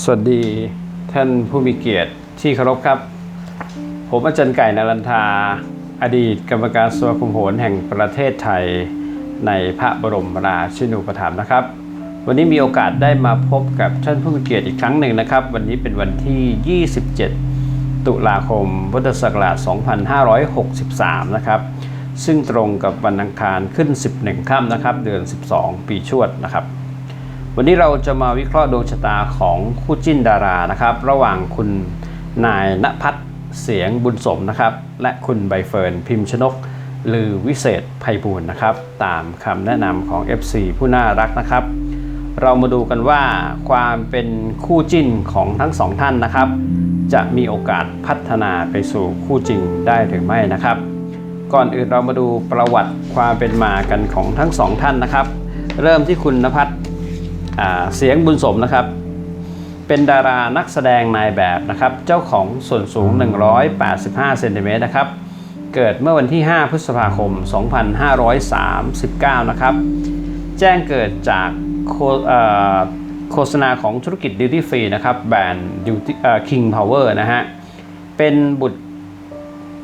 สวัสดีท่านผู้มีเกียรติที่เคารพครับ ผมอาจารย์ไก่นารันทา อดีตกรรมการสมาคมโหรแห่งประเทศไทย ในพระบรมราชินูปถัมภ์นะครับ วันนี้มีโอกาสได้มาพบกับท่านผู้มีเกียรติอีกครั้งหนึ่งนะครับ วันนี้เป็นวันที่ 27 ตุลาคมพุทธศักราช 2563 นะครับ ซึ่งตรงกับวันอังคารขึ้น 11ค่ำนะครับ เดือน 12 ปีชวดนะครับ วันนี้เราจะมาวิเคราะห์ดวงชะตาของคู่จิ้นดารานะครับ ระหว่างคุณนายณพัฒน์เสียงบุญสมนะครับ และคุณใบเฟิร์นพิมพ์ชนกหรือวิเศษไพบูลย์นะครับ ตามคำแนะนำของ FC ผู้น่ารักนะครับ เรามาดูกันว่าความเป็นคู่จิ้นของทั้งสองท่านนะครับ จะมีโอกาสพัฒนาไปสู่คู่จริงได้หรือไม่นะครับ ก่อนอื่นเรามาดูประวัติความเป็นมากันของทั้งสองท่านนะครับ เริ่มที่คุณนภัทร เสียงบุญสมนะครับ เป็นดารานักแสดงนายแบบนะครับ เจ้าของส่วนสูง 185เซนติเมตรนะครับ เกิดเมื่อวันที่ 5 พฤษภาคม 2539 นะครับ แจ้งเกิดจากโฆษณาของธุรกิจดิวตี้ฟรีนะครับ แบรนด์ Duty เอ่อ King Power นะฮะ เป็นบุตร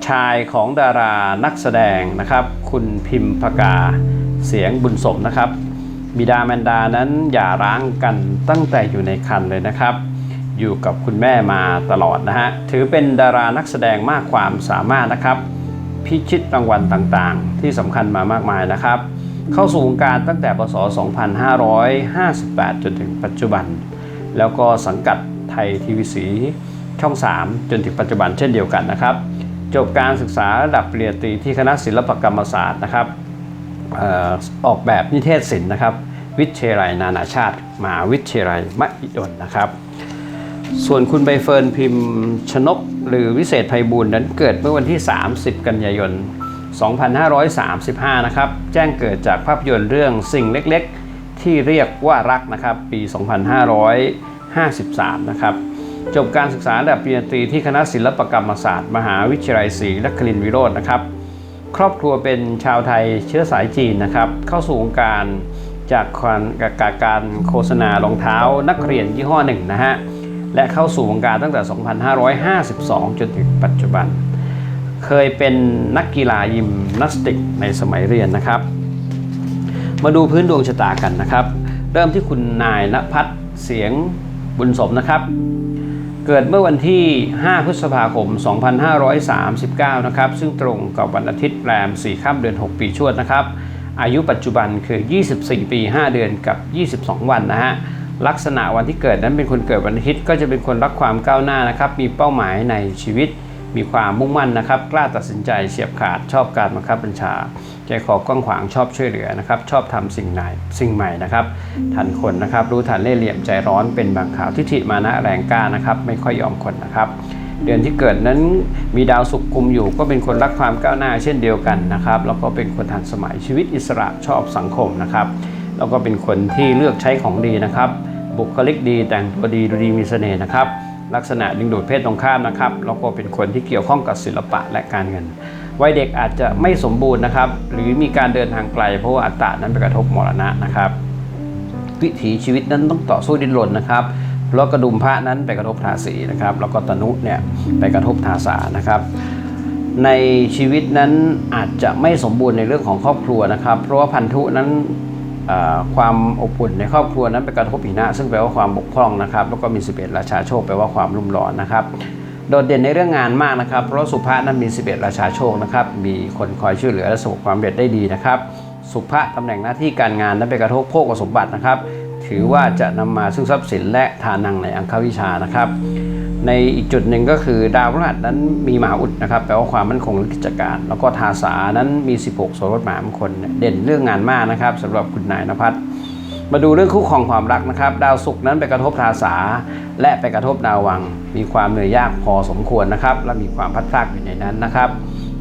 ชายของดารานักแสดงนะครับ คุณพิมพกาเสียงบุญสมนะครับ บิดามารดานั้นอย่าร้างกันตั้งแต่อยู่ในครรภ์เลยนะครับ อยู่กับคุณแม่มาตลอดนะฮะ ถือเป็นดารานักแสดงมากความสามารถนะครับ พิชิตรางวัลต่างๆ ที่สำคัญมามากมายนะครับ เข้าสู่วงการตั้งแต่พศ 2558 จนถึงปัจจุบัน แล้วก็สังกัดไทยทีวีสีช่อง 3 จนถึงปัจจุบันเช่นเดียวกันนะครับ จบการศึกษาระดับปริญญาตรีที่คณะศิลปกรรมศาสตร์นะครับออออกแบบนิเทศศิลป์นะครับ วิทยาลัยนานาชาติมหาวิทยาลัยมหิดลนะครับ ส่วนคุณใบเฟิร์นพิมพ์ชนก หรือวิเศษไพบูลย์นั้นเกิดเมื่อวันที่ 30 กันยายน 2535 นะครับ แจ้งเกิดจากภาพยนตร์เรื่องสิ่งเล็กๆ ที่เรียกว่ารักนะครับ ปี 2553 นะครับจบการศึกษาระดับปริญญาตรีที่คณะศิลปกรรมศาสตร์ มหาวิทยาลัยศรีนครินทรวิโรจน์นะครับ ครอบครัวเป็นชาวไทยเชื้อสายจีนนะครับ เข้าสู่วงการ จากการการโฆษณารองเท้านักเรียนยี่ห้อหนึ่งนะฮะ และเข้าสู่วงการตั้งแต่ 2552 จนถึงปัจจุบัน เคยเป็นนักกีฬายิมนาสติกในสมัยเรียนนะครับ มาดูพื้นดวงชะตากันนะครับ เริ่มที่คุณนายณพัฒน์เสียงบุญสมนะครับ เกิดเมื่อวันที่ 5 พฤษภาคม 2539 นะครับ ซึ่งตรงกับวันอาทิตย์แรม 4 ค่ำเดือน 6 ปีชวดนะครับ อายุปัจจุบันคือ 24 ปี 5 เดือนกับ 22 วันนะฮะลักษณะวันที่เกิดนั้นเป็นคนเกิดวันอาทิตย์ก็จะเป็นคนรักความก้าวหน้านะครับ มีเป้าหมายในชีวิต มีความมุ่งมั่นนะครับ กล้าตัดสินใจเฉียบขาดชอบการบังคับบัญชา ใจคอกว้างขวางชอบช่วยเหลือนะครับ ชอบทำสิ่งใหม่สิ่งใหม่นะครับ ทันคนนะครับ รู้ทันเล่ห์เหลี่ยมใจร้อนเป็นบางข่าวทิฐิมานะแรงกล้านะครับ ไม่ค่อยยอมคนนะครับ เดือนที่เกิดนั้นมีดาวศุกร์กุมอยู่ ก็เป็นคนรักความก้าวหน้าเช่นเดียวกันนะครับแล้วก็เป็นคนทันสมัยชีวิตอิสระชอบสังคมนะครับ แล้วก็เป็นคนที่เลือกใช้ของดีนะครับ บุคลิกดีแต่งตัวดีดูดีมีเสน่ห์นะครับ ลักษณะดึงดูดเพศตรงข้ามนะครับแล้วก็เป็นคนที่เกี่ยวข้องกับศิลปะและการเงินวัยเด็กอาจจะไม่สมบูรณ์นะครับ หรือมีการเดินทางไกล เพราะว่าอัตตานั้นไปกระทบมรณะนะครับ วิถีชีวิตนั้นต้องต่อสู้ดิ้นรนนะครับ เพราะกระดุมพระนั้นไปกระทบทาสีนะครับ แล้วก็ตนุเนี่ยไปกระทบทาสานะครับในชีวิตนั้นอาจจะไม่สมบูรณ์ในเรื่องของครอบครัวนะครับ เพราะว่าพันธุนั้นความอบอุ่นในครอบครัวนั้นไปกระทบหินะซึ่งแปลว่าความบกพร่องนะครับ แล้วก็มี 11 ราชาโชคแปลว่าความรุ่มร้อนนะครับ โดดเด่นในเรื่องงานมากนะครับ เพราะสุภาษนั้นมี 11 ราชาโชคนะครับ มีคนคอยช่วยเหลือและประสบความเร็จได้ดีนะครับ สุภาษตำแหน่งหน้าที่การงานนั้นไปกระทบโภคสมบัตินะครับ ถือว่าจะนำมาซึ่งทรัพย์สินและทานังในอังควิชานะครับ ในอีกจุดหนึ่งก็คือดาวพฤหัสนั้นมีมหาอุดนะครับแปลว่าความมั่นคงและกิจการ แล้วก็ทาสานั้นมี 16โสรถมามงคลเด่นเรื่องงานมากนะครับสำหรับคุณนายนภัสมาดูเรื่องคู่ครองความรักนะครับ ดาวศุกร์นั้นไปกระทบทาสาและไปกระทบดาววัง มีความเหนื่อยยากพอสมควรนะครับ และมีความพัดพลากอยู่ในนั้นนะครับ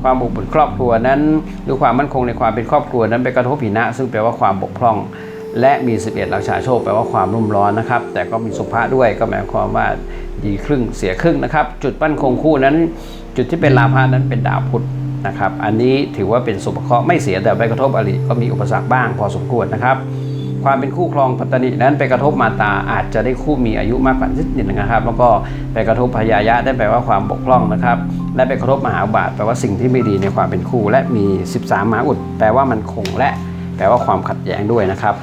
ความอบอุ่นครอบครัวนั้น หรือความมั่นคงในความเป็นครอบครัวนั้นไปกระทบหินะ ซึ่งแปลว่าความบกพร่อง และมี 11ราชาโชคแปลว่าความรุ่มร้อนนะครับ แต่ก็มีสุภาษด้วยก็หมายความว่าดีครึ่งเสียครึ่งนะครับ จุดปั้นคงคู่นั้น จุดที่เป็นลาภานั้นเป็นดาวพุธนะครับ อันนี้ถือว่าเป็นสุภเคราะห์ไม่เสียแต่ไปกระทบอริก็มีอุปสรรคบ้างพอสมควรนะครับ ความเป็นคู่ครองปัตตนินั้นไปกระทบมาตาอาจจะได้คู่มีอายุมากกว่านิดหนึ่งนะครับ แล้วก็ไปกระทบพยายะได้แปลว่าความบกพร่องนะครับ และไปกระทบมหาบาทแปลว่าสิ่งที่ไม่ดีในความเป็นคู่ และมี 13มหาอุดแปลว่ามันคงและ แปลว่าความขัดแย้งด้วยนะครับ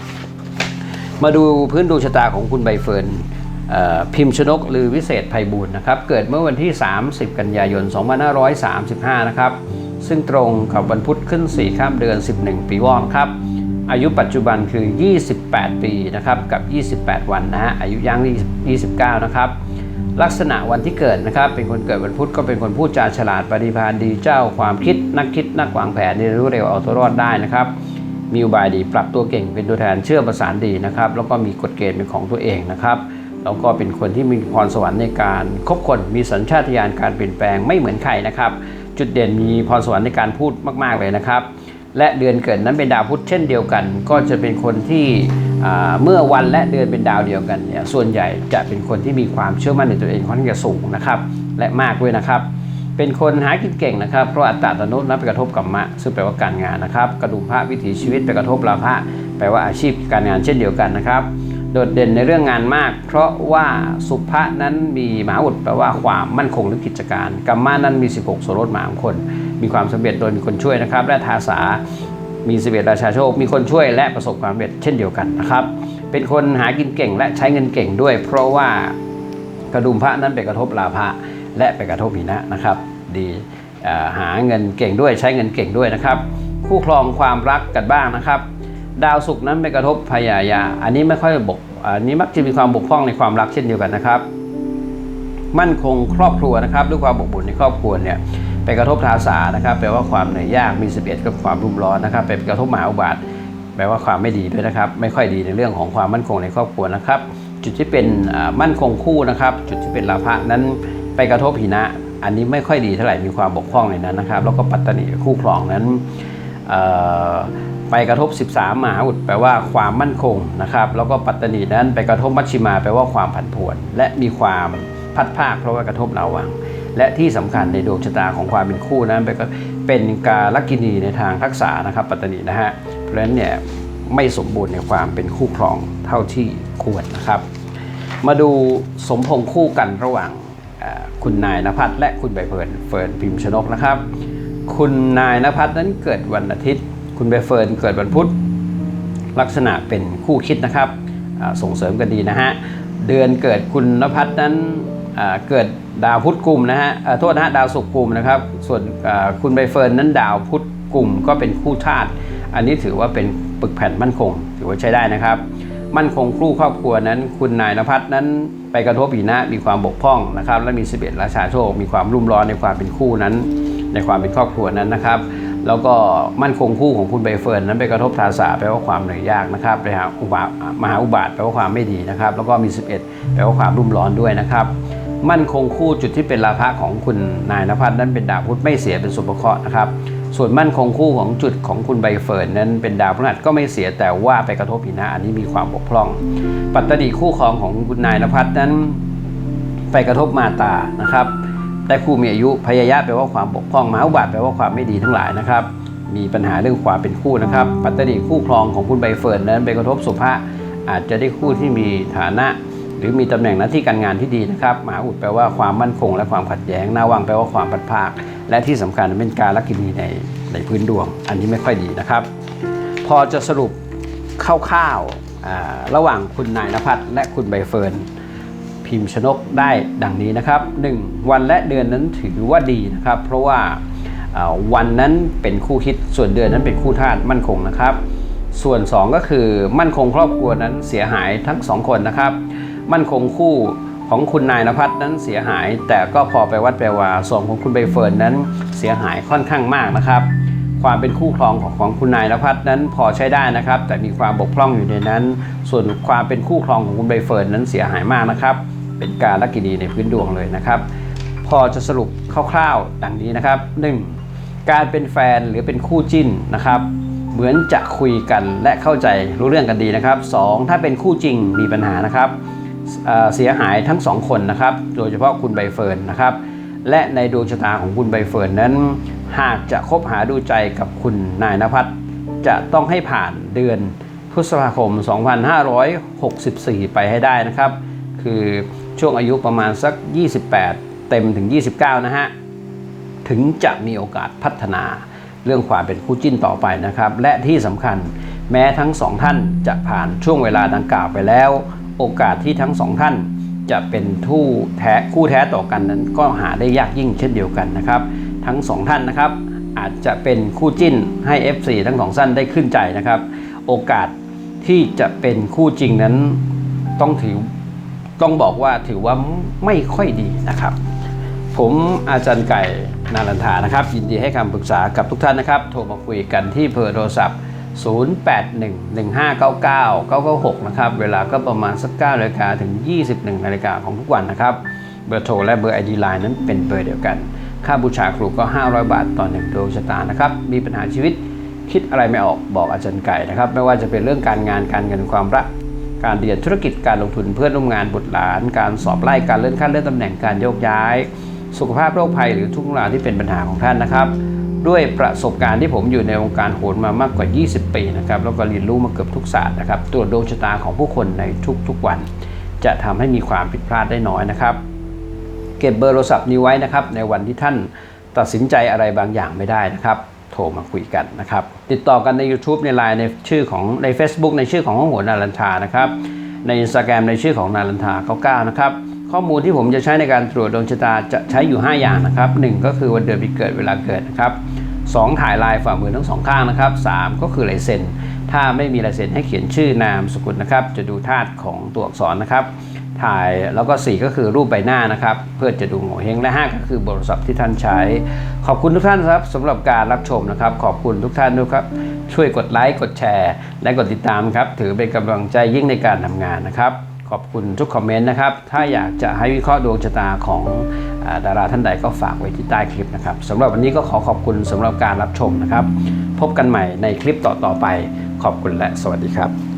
มาดูพื้นดวงชะตาของคุณใบเฟิร์นพิมพ์ชนกหรือวิเศษไพบูลย์นะครับ เกิดเมื่อวันที่ 30 กันยายน 2535 นะครับ ซึ่งตรงกับวันพุธขึ้น 4 ข้ามเดือน 11 ปีวอกครับ อายุปัจจุบันคือ 28 ปีนะครับกับ 28 วันนะฮะ อายุย่าง 29 นะครับ ลักษณะวันที่เกิดนะครับ เป็นคนเกิดวันพุธก็เป็นคนพูดจาฉลาดปฏิภาณดีเจ้าความคิดนักคิดนักวางแผนเรียนรู้เร็วเอาตัวรอดได้นะครับ มีอุบายดีปรับตัวเก่งเป็นตัวแทนเชื่อประสานดีนะครับแล้วก็มีกฎเกณฑ์เป็นของตัวเองนะครับแล้วก็เป็นคนที่มีพรสวรรค์ในการคบคนมีสัญชาตญาณการเปลี่ยนแปลงไม่เหมือนใครนะครับ จุดเด่นมีพรสวรรค์ในการพูดมาก ๆเลยนะครับ และเดือนเกิดนั้นเป็นดาวพุธเช่นเดียวกัน ก็จะเป็นคนที่เมื่อวันและเดือนเป็นดาวเดียวกันเนี่ยส่วนใหญ่จะเป็นคนที่มีความเชื่อมั่นในตัวเองค่อนข้างจะสูงนะครับ และมากด้วยนะครับ เป็นคนหากินเก่งนะครับ เพราะอัตตาตนุนั้นไปกระทบกับมะ ซึ่งแปลว่าการงานนะครับ กระดุมพระวิถีชีวิตไปกระทบลาภะแปลว่าอาชีพการงานเช่นเดียวกันนะครับ โดดเด่นในเรื่องงานมาก เพราะว่าสุภะนั้นมีมหาอุดแปลว่าความมั่นคงหรือกิจการกัมมานั้นมี 16โสรถมหามงคลมีความสำเร็จโดยมีคนช่วยนะครับ และทาสามีสิบเอ็ดราชาโชค มีคนช่วยและประสบความสำเร็จเช่นเดียวกันนะครับ เป็นคนหากินเก่งและใช้เงินเก่งด้วย เพราะว่ากระดุมพระนั้นไปกระทบลาภะ และไปกระทบหินะนะครับ ดีหาเงินเก่งด้วยใช้เงินเก่งด้วยนะครับ คู่ครองความรักกันบ้างนะครับ ดาวศุกร์นั้นไปกระทบพยายา อันนี้ไม่ค่อยบกอันนี้มักจะมีความบกพร่องในความรักเช่นเดียวกันนะครับ มั่นคงครอบครัวนะครับด้วยความบกบุญในครอบครัวเนี่ยไปกระทบทาสานะครับแปลว่าความเหนื่อยยากมี 11 กับความรุ่มร้อนนะครับไปกระทบมหาอุบาทแปลว่าความไม่ดีด้วยนะครับ ไม่ค่อยดีในเรื่องของความมั่นคงในครอบครัวนะครับ จุดที่เป็นมั่นคงคู่นะครับ จุดที่เป็นลาภะนั้น ไปกระทบหินะ อันนี้ไม่ค่อยดีเท่าไหร่มีความบกพร่องในนั้นนะครับ แล้วก็ปัตตานิคู่ครองนั้นไปกระทบ 13มหาอุดแปลว่าความมั่นคงนะครับ แล้วก็ปัตตานินั้นไปกระทบมัชชิมาแปลว่าความผันผวน และมีความพัดภาคเพราะว่ากระทบระวัง และที่สำคัญในดวงชะตาของความเป็นคู่นั้นเป็นก็เป็นกาลกินีในทางทักษะนะครับปัตตานีนะฮะเพราะฉะนั้นเนี่ยไม่สมบูรณ์ในความเป็นคู่ครองเท่าที่ควรนะครับ มาดูสมพงษ์คู่กันระหว่าง คุณนายนภัสและคุณใบเฟิร์นเฟิร์นพิมพ์ชนกนะครับ คุณนายนภัสนั้นเกิดวันอาทิตย์ คุณใบเฟิร์นเกิดวันพุธ ลักษณะเป็นคู่คิดนะครับส่งเสริมกันดีนะฮะเดือนเกิดคุณนภัสนั้นเกิดดาวพุธกลุ่มนะฮะโทษนะฮะดาวศุกร์กลุ่มนะครับ ส่วนคุณใบเฟิร์นนั้นดาวพุธกลุ่มก็เป็นคู่ธาตุอันนี้ถือว่าเป็นปึกแผ่นมั่นคง ถือว่าใช้ได้นะครับ มั่นคงคู่ครอบครัวนั้น คุณนายนภัสนั้น ไปกระทบปีนะมีความบกพร่องนะครับ และมี 11 ราชาโชค มีความรุ่มร้อนในความเป็นคู่นั้น ในความเป็นครอบครัวนั้นนะครับ แล้วก็มั่นคงคู่ของคุณใบเฟิร์นนั้นไปกระทบทาสาแปลว่าความเหนื่อยยากนะครับไปหาอุบาทมหาอุบาทแปลว่าความไม่ดีนะครับ แล้วก็มี 11 แปลว่าความรุ่มร้อนด้วยนะครับมั่นคงคู่จุดที่เป็นลาภะของคุณนายนภัสนั้นเป็นดาวพุธไม่เสียเป็นสุภเคราะห์นะครับ ส่วนมั่นคงคู่ของจุดของคุณใบเฟิร์นนั้นเป็นดาวพฤหัสก็ไม่เสียแต่ว่าไปกระทบหินะอันนี้มีความบกพร่อง ปัตตดีคู่ครองของคุณนายนภัสนั้น ไปกระทบมาตานะครับได้คู่มีอายุพยายะแปลว่าความบกพร่องมหาอุบาทแปลว่าความไม่ดีทั้งหลายนะครับ มีปัญหาเรื่องความเป็นคู่นะครับ ปัตตดีคู่ครองของคุณใบเฟิร์นนั้นไปกระทบสุภะอาจจะได้คู่ที่มีฐานะหรือมีตำแหน่งหน้าที่การงานที่ดีนะครับมหาอุดแปลว่าความมั่นคงและความขัดแย้งนาวังแปลว่าความพัดภาค และที่สำคัญเป็นการลักกินีในในพื้นดวง อันนี้ไม่ค่อยดีนะครับ พอจะสรุปคร่าวๆระหว่างคุณนายนภัสและคุณใบเฟิร์นพิมพ์ชนกได้ดังนี้นะครับ 1. วันและเดือนนั้นถือว่าดีนะครับ เพราะว่าวันนั้นเป็นคู่คิดส่วนเดือนนั้นเป็นคู่ธาตุมั่นคงนะครับ ส่วน 2 ก็คือมั่นคงครอบครัวนั้นเสียหายทั้งสองคนนะครับ มั่นคงคู่ ของคุณนายนภัสนั้นเสียหาย แต่ก็พอไปวัดแปลว่าส่วนของคุณใบเฟิร์นนั้นเสียหายค่อนข้างมากนะครับ ความเป็นคู่ครองของของคุณนายนภัสนั้นพอใช้ได้นะครับ แต่มีความบกพร่องอยู่ในนั้น ส่วนความเป็นคู่ครองของคุณใบเฟิร์นนั้นเสียหายมากนะครับ เป็นการลักกินีในพื้นดวงเลยนะครับ พอจะสรุปคร่าวๆดังนี้นะครับ 1. การเป็นแฟนหรือเป็นคู่จิ้นนะครับเหมือนจะคุยกันและเข้าใจรู้เรื่องกันดีนะครับ 2. ถ้าเป็นคู่จริงมีปัญหานะครับ เสียหายทั้งสองคนนะครับ โดยเฉพาะคุณใบเฟิร์นนะครับ และในดวงชะตาของคุณใบเฟิร์นนั้น หากจะคบหาดูใจกับคุณนายนภัสจะต้องให้ผ่านเดือนพฤษภาคม 2564 ไปให้ได้นะครับ คือช่วงอายุประมาณสัก 28 เต็มถึง 29 นะฮะ ถึงจะมีโอกาสพัฒนาเรื่องความเป็นคู่จิ้นต่อไปนะครับ และที่สำคัญแม้ทั้งสองท่านจะผ่านช่วงเวลาดังกล่าวไปแล้ว โอกาสที่ทั้งสองท่านจะเป็นทู่แท้คู่แท้ต่อกันนั้น ก็หาได้ยากยิ่งเช่นเดียวกันนะครับ ทั้งสองท่านนะครับ อาจจะเป็นคู่จิ้นให้ FC ทั้งสองท่านได้ขึ้นใจนะครับ โอกาสที่จะเป็นคู่จริงนั้นต้องถือต้องบอกว่าถือว่าไม่ค่อยดีนะครับ ผมอาจารย์ไก่นารันทานะครับ ยินดีให้คำปรึกษากับทุกท่านนะครับ โทรมาคุยกันที่เบอร์โทรศัพท์ 0811599996 นะครับ เวลาก็ประมาณสัก9นาฬิกาถึง 21นาฬิกาของทุกวันนะครับ เบอร์โทรและเบอร์ ID Line นั้นเป็นเบอร์เดียวกัน ค่าบูชาครูก็ 500 บาทต่อหนึ่งดวงชะตานะครับ มีปัญหาชีวิตคิดอะไรไม่ออกบอกอาจารย์ไก่นะครับ ไม่ว่าจะเป็นเรื่องการงานการเงินความรัก การเรียนธุรกิจการลงทุนเพื่อนร่วมงานบุตรหลาน การสอบไล่การเลื่อนขั้นเลื่อนตำแหน่งการโยกย้าย สุขภาพโรคภัยหรือทุกเรื่องราวที่เป็นปัญหาของท่านนะครับ ด้วยประสบการณ์ที่ผมอยู่ในวงการโหนมามากกว่า 20 ปีนะครับแล้วก็เรียนรู้มาเกือบทุกศาสตร์นะครับตรวจดวงชะตาของผู้คนในทุกๆวัน จะทำให้มีความผิดพลาดได้น้อยนะครับเก็บเบอร์โทรศัพท์นี้ไว้นะครับในวันที่ท่านตัดสินใจอะไรบางอย่างไม่ได้นะครับโทรมาคุยกันนะครับติดต่อกันใน YouTube ในไลน์ในชื่อของใน Facebook ในชื่อของห้องหัวนารันทานะครับใน Instagram ในชื่อของนารันทา99นะครับ ข้อมูลที่ผมจะใช้ในการตรวจดวงชะตาจะใช้อยู่ 5 อย่างนะครับ 1 ก็คือวันเดือนปีเกิดเวลาเกิดนะครับ2ถ่ายลายฝ่ามือทั้งสองข้างนะครับ 3 ก็คือลายเซ็น ถ้าไม่มีลายเซ็นให้เขียนชื่อนามสกุลนะครับ จะดูธาตุของตัวอักษรนะครับ ถ่ายแล้วก็ 4 ก็คือรูปใบหน้านะครับ เพื่อจะดูโง่เฮงและ 5 ก็คือโทรศัพท์ที่ท่านใช้ ขอบคุณทุกท่านครับสำหรับการรับชมนะครับ ขอบคุณทุกท่านด้วยครับ ช่วยกดไลค์กดแชร์ และกดติดตามครับ ถือเป็นกำลังใจยิ่งในการทำงานนะครับ ขอบคุณทุกคอมเมนต์นะครับ ถ้าอยากจะให้วิเคราะห์ดวงชะตาของอดาราท่านใดก็ฝากไว้ที่ใต้คลิปนะครับสำหรับวันนี้ก็ขอขอบคุณสำหรับการรับชมนะครับ พบกันใหม่ในคลิปต่อๆไป ขอบคุณและสวัสดีครับ